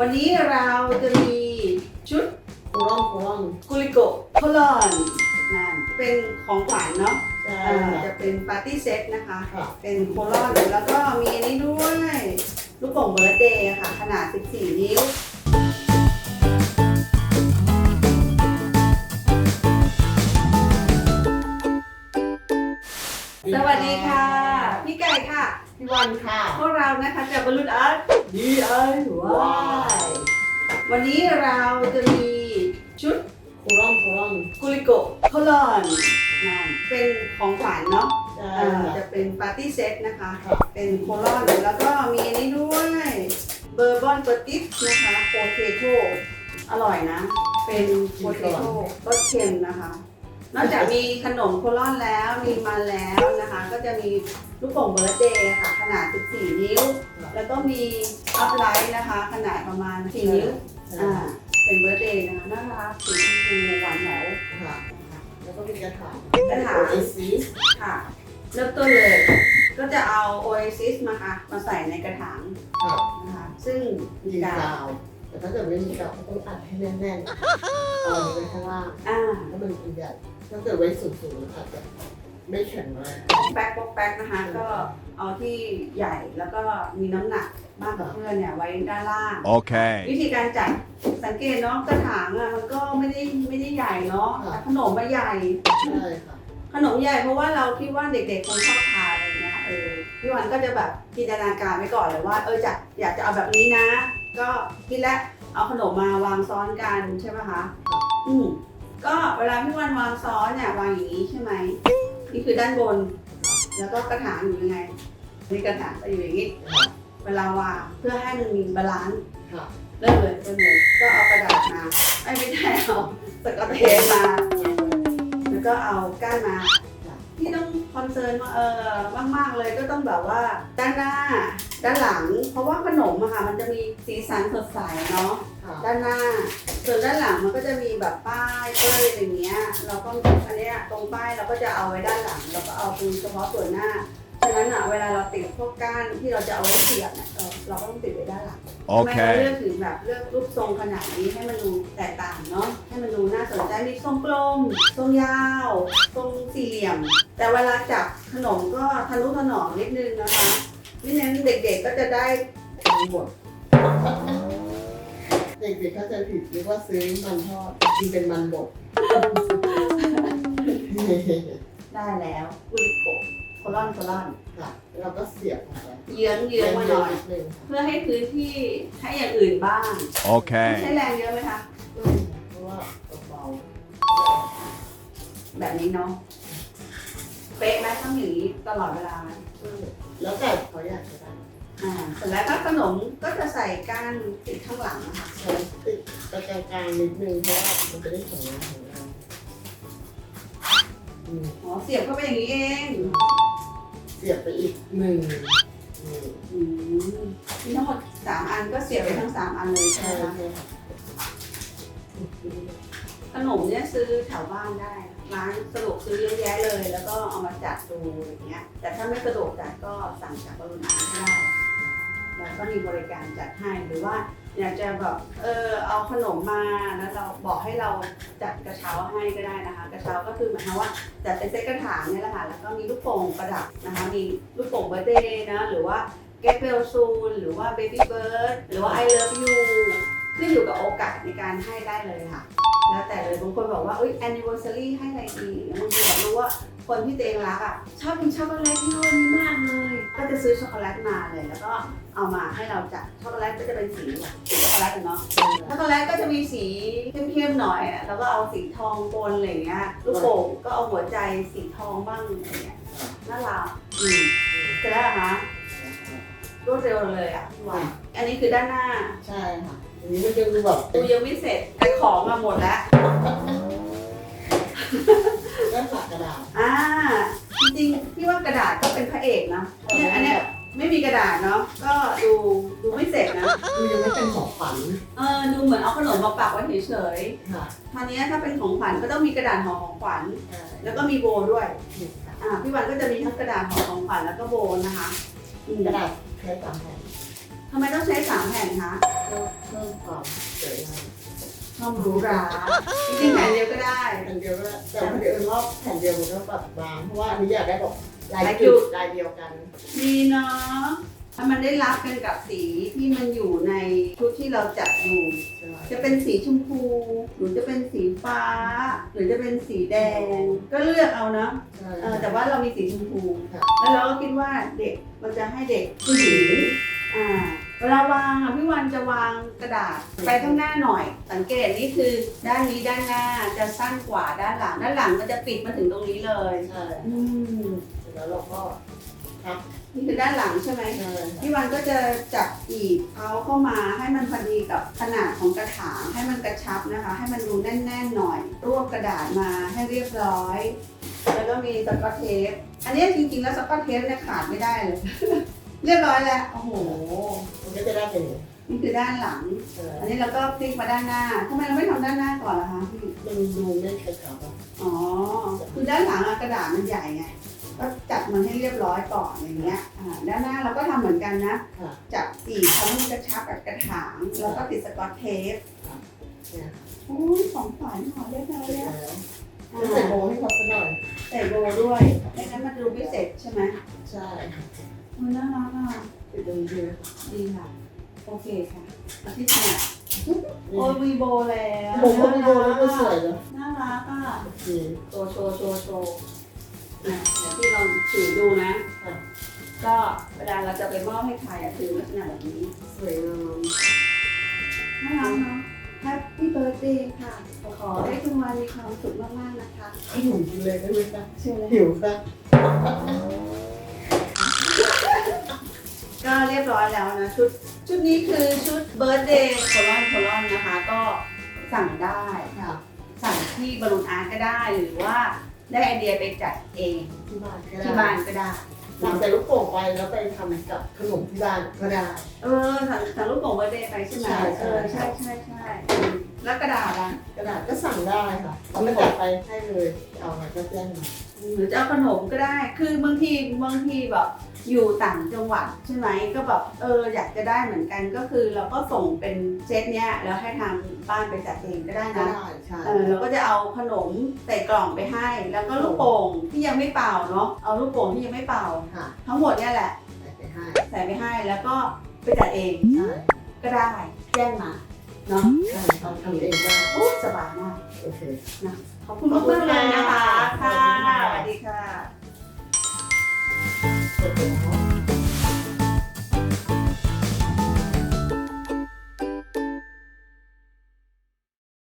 วันนี้เราจะมีชุดโคลอนโคลอนกุลิโกโคลอนนั่นเป็นของขวัญเนาะใช่ เอ่อค่ะจะเป็นปาร์ตี้เซตนะคะค่ะเป็นโคลอนแล้วก็มีอันนี้ด้วย ลูกโป่งเบิร์ดเดย์ค่ะ ขนาด 14 นิ้ว สวัสดีค่ะพี่ไก่ค่ะพี่ วันค่ะ พวกเรานะคะจากบอลลูนอาร์ต DIY วันนี้เราจะมีชุดโคลอนโคลอนกุลิโกโคลอนนั่นเป็นของขวัญเนาะใช่เอ่อค่ะ จะเป็นปาร์ตี้เซตนะคะค่ะเป็นโคลอนแล้วก็มีอันนี้ด้วยเบอร์บอนเปอร์ติสนะคะโพเทโต้อร่อยนะ เป็นโพเทโต้รสเค็มนะคะ นอกจากมีขนมโคลอนแล้วมีมันแล้วนะคะ ก็จะมีลูกโป่งเบิร์ดเดย์ค่ะ ขนาด 14 นิ้ว แล้วก็มีอัพไลท์นะคะ ขนาดประมาณ 4 นิ้วอ่าเป็นเบิร์ดเดย์นะคะน่ารักสีชมพูหวานแหววค่ะแล้วก็มีกระถางกระถางโอเอซิสค่ะเริ่มต้นเลยก็จะเอา Oasis มาค่ะมาใส่ในกระถางค่ะนะคะซึ่งมีกาว แต่ถ้าเกิดไม่มีกาวก็ต้องอัดให้แน่นๆเอาไว้ข้างล่างอ่าถ้ามันเป็นใหญ่ถ้าเกิดไว้สูงๆอาจจะไม่แข็งแรงแป๊กป๊อกแป๊กนะคะก็เอาที่ใหญ่แล้วก็มีน้ำหนักมากกว่าเพื่อนเนี่ยไว้ด้านล่าง Okay. วิธีการจัดสังเกตเนาะกระถางอะมันก็ไม่ได้ไม่ได้ใหญ่เนาะแต่ขนมมาใหญ่ ใช่ค่ะขนมใหญ่เพราะว่าเราคิดว่าเด็กๆคงชอบทานอะไรเงี้ยเออพี่วันก็จะแบบจินตนาการไว้ก่อนเลยว่าเออจะอยากจะเอาแบบนี้นะ ก็คิดแล้วเอาขนมมาวางซ้อนกันใช่ไหมคะ อืมก็เวลาพี่วันวางซ้อนเนี่ยวางอย่างนี้ใช่ไหม นี่คือด้านบน แล้วก็กระถางอยู่ยังไง นี่กระถางก็อยู่อย่างนี้ค่ะเวลาวางเพื่อให้มันมีบาลานซ์ค่ะเริ่มเลยเริ่มเลยก็เอากระดาษมาไม่ไม่ใช่เอาสกอตเทปมา แล้วก็เอาก้านมาที่ต้องคอนเซิร์นว่าเออมากๆเลยก็ต้องแบบว่าด้านหน้า ด้านหลัง เพราะว่าขนมอะค่ะ มันจะมีสีสันสดใสเนาะค่ะด้านหน้า ส่วนด้านหลังมันก็จะมีแบบป้ายเป้ยอะไรเงี้ย เราก็อันเนี้ยตรงป้ายเราก็จะเอาไว้ด้านหลังแล้วก็เอาตรงเฉพาะส่วนหน้าฉะนั้นอะเวลาเราติดพวกก้านที่เราจะเอาไว้เสียบเนี่ยเออเราก็ต้องติดไว้ด้านหลังไม่ว่า Okay. เลือกถึงแบบเลือกรูปทรงขนาดนี้ให้มันดูแตกต่างเนาะให้มันดูน่าสนใจมีทรงกลมทรงยาวทรงสี่เหลี่ยม แต่เวลาจับขนมก็ทะนุถนอมนิดนึงนะคะ ไม่งั้นเด็กๆก็จะได้ทั้งหมดเด็กๆเข้าใจผิดนึกว่าซื้อมันทอดจริงเป็นมันบดได้แล้วกุลิโกะโคลอนโคลอนค่ะเราก็เสียบลงไปเยื้องเยื้องมาหน่อยนิดนึงเพื่อให้พื้นที่ให้อย่างอื่นบ้าง Okay. ใช้แรงเยอะไหมคะเพราะว่าเบาแบบนี้เนาะเป๊ะไหมต้องอย่างนี้ตลอดเวลาไหมๆ แล้วแต่เขาอยากจะได้อ่าเสร็จแล้วก็ขนมก็จะใส่ก้านติดข้างหลังนะคะใช้ติดตะแกรงกลางนิดนึงเพราะว่ามันจะได้แข็งแรงแข็งแรงอืมอ๋อเสียบเข้าไปอย่างนี้เองเสียบไปอีกหนึ่งอืมอืมมีทั้งหมดสามอันก็เสียบไปทั้งสามอันเลยใช่ใช่ไหมคะใช่ค่ะ ขนมเนี่ยซื้อแถวบ้านได้ ร้านสะดวกซื้อเยอะแยะเลย แล้วก็เอามาจัดดูอย่างเงี้ย แต่ถ้าไม่สะดวกจัดก็สั่งจากบริษัทก็ได้ แล้วก็มีบริการจัดให้หรือว่าอยากจะแบบเออเอาขนมมาแล้วเราบอกให้เราจัดกระเช้าให้ก็ได้นะคะ กระเช้าก็คือหมายความว่าจัดเป็นเซตกระถางเนี่ยแหละค่ะแล้วก็มีลูกโป่งประดับนะคะ มีลูกโป่งเบอร์เดย์นะหรือว่า get well soon หรือว่า baby bird หรือว่า I love you ขึ้นอยู่กับโอกาสในการให้ได้เลยค่ะ แล้วแต่เลยบางคนบอกว่าเอ้ย anniversary ให้อะไรดีบางทีอยากรู้ว่าคนที่ตัวเองรักอะชอบกินช็อกโกแลตยี่ห้อนี้มากเลย ก็จะซื้อช็อกโกแลตมาเลย แล้วก็เอามาให้เราจัดช็อกโกแลตก็จะเป็นสีแบบช็อกโกแลตเนาะช็อกโกแลตก็จะมีสีเข้มๆหน่อยอะแล้วก็เอาสีทองปนอะไรอย่างเงี้ยลูกโป่งก็เอาหัวใจสีทองบ้างอะไรเงี้ยน่ารักอืมเสร็จแล้วเหรอคะรวดเร็วเลยอะพี่วานอันนี้คือด้านหน้า ใช่ค่ะ อันนี้มันจะดูแบบดูยังไม่เสร็จแต่ของมาหมดแล้วด้านฝากระดาษอ่า จริงๆพี่ว่ากระดาษก็เป็นพระเอกนะเนี่ยอันเนี้ยไม่มีกระดาษเนาะก็ดูดูไม่เสร็จนะ ดูยังไม่เป็นของขวัญเออดูเหมือนเอาขนมมาปักไว้เฉยค่ะๆทีนี้ถ้าเป็นของขวัญก็ต้องมีกระดาษห่อของขวัญใช่แล้วก็มีโบด้วยถูกค่ะอ่าพี่วันก็จะมีทั้งกระดาษห่อของขวัญแล้วก็โบนะคะอืมกระดาษใช้สามแผ่น ททำไมต้องใช้สามแผ่นคะเพิ่มเพิ่มความสวยงามความหรูหราจริงๆแผ่นเดียวก็ได้แผ่นเดียวก็ได้แต่พอดีเออรอบแผ่นเดียวมันก็แบบบางเพราะว่าอันนี้อยากได้แบบลายลายจุจุดดลายเดียวกัน ดีเนาะถ้ามันได้รับกันกับสีที่มันอยู่ในชุดที่เราจัดอยู่ใช่จะเป็นสีชมพู หรือจะเป็นสีฟ้า หรือจะเป็นสีแดง ก็เลือกเอาเนาะใช่เออแต่ว่าเรามีสีชมพูค่ะแล้วเราก็คิดว่าเด็กเราจะให้เด็กผู้หญิงอ่า เวลาวางอะพี่วันจะวางกระดาษไปข้างหน้าหน่อย สังเกตนี่คือด้านนี้ด้านหน้าจะสั้นกว่าด้านหลัง ด้านหลังมันจะปิดมาถึงตรงนี้เลยใช่อืมเสร็จแล้วเราก็พับนี่คือด้านหลังใช่ไหมใช่พี่วันก็จะจับอีบเอาเข้ามาให้มันพอดีกับขนาดของกระถางให้มันกระชับนะคะ ให้มันดูแน่นๆหน่อย รวบกระดาษมาให้เรียบร้อย แล้วก็มีสกอตเทปอันนี้จริงๆแล้วสกอตเทปเนี่ยขาดไม่ได้เลย เรียบร้อยแล้ว โอ้โห มันก็จะได้เป็นอย่างนี้นี่คือด้านหลังใช่อันนี้เราก็พลิกมาด้านหน้าทำไมเราไม่ทำด้านหน้าก่อนล่ะคะพี่ มันดูไม่กระชับอะอ๋อ คือด้านหลังอะกระดาษมันใหญ่ไง ก็จัดมันให้เรียบร้อยก่อนอย่างเงี้ย อ่า ด้านหน้าเราก็ทำเหมือนกันนะ ค่ะจับปีกเขามันกระชับกับกระถาง แล้วก็ติดสกอตเทปเนี่ยโอ้ยของฝันหอเรียบร้อยเสร็จแล้วแล้วอ่าใส่โบให้เขาสักหน่อย ใส่โบด้วยไม่งั้นมันดูไม่เสร็จใช่ไหม ใช่ โอ้ยน่ารักอะติดตรงนี้นะดีค่ะ โอเคค่ะอาทิตย์หน้านี่โอ้ยวีโบแล้วโบก็มีโบแล้วก็สวยนะน่ารักอะโอเคโชว์โชว์โชว์โชว์นะเดี๋ยวพี่ลองถือดูนะค่ะก็เวลาเราจะไปมอบให้ใครอะถือลักษณะแบบนี้สวยงามน่ารักเนาะ Happy Birthday ค่ะ ขอให้ทุกวันมีความสุขมากๆนะคะให้หนูกินเลยได้ไหมคะเชื่อเลยหิวค่ะ ก็เรียบร้อยแล้วนะชุดชุดนี้คือชุด Birthday โคลอนโคลอนนะคะ ก็สั่งได้ ค่ะสั่งที่บอลลูนอาร์ตก็ได้หรือว่าได้ไอเดียไปจัดเองที่บ้านก็ได้ที่บ้านก็ได้ สั่งแต่ลูกโป่งไปแล้วไปทำกับขนมที่บ้านก็ได้ เออสั่งสั่งรูปโป่งเบอร์เดย์ไปใช่ไหมใช่ใช่ เออใช่ใช่ใช่แล้วกระดาษล่ะกระดาษก็สั่งได้ค่ะเขาก็จัดไปให้เลยเอาอะไรก็แจ้งมาหรือจะเอาขนมก็ได้ คือบางทีบางทีแบบ อยู่ต่างจังหวัดใช่ไหมก็แบบเอออยากจะได้เหมือนกันก็คือเราก็ส่งเป็นเซตเนี้ยแล้วให้ทางบ้านไปจัดเองก็ได้ก็นะได้ใช่เออเราก็จะเอาขนมใส่กล่องไปให้ แล้วก็ลูกโป่งที่ยังไม่เป่าเนาะเอาลูกโป่งที่ยังไม่เป่า ค่ะทั้งหมดเนี่ยแหละ ใส่ไปให้ใส่ไปให้แล้วก็ไปจัดเองใช่ก็ได้แจ้งมาเนาะใช่ทำทำเองได้โอ้สบายมากโอเค ขอบคุณมากๆเลยนะคะขอบค่ะคุณค่ะสวัสดีค่ะ Thank you.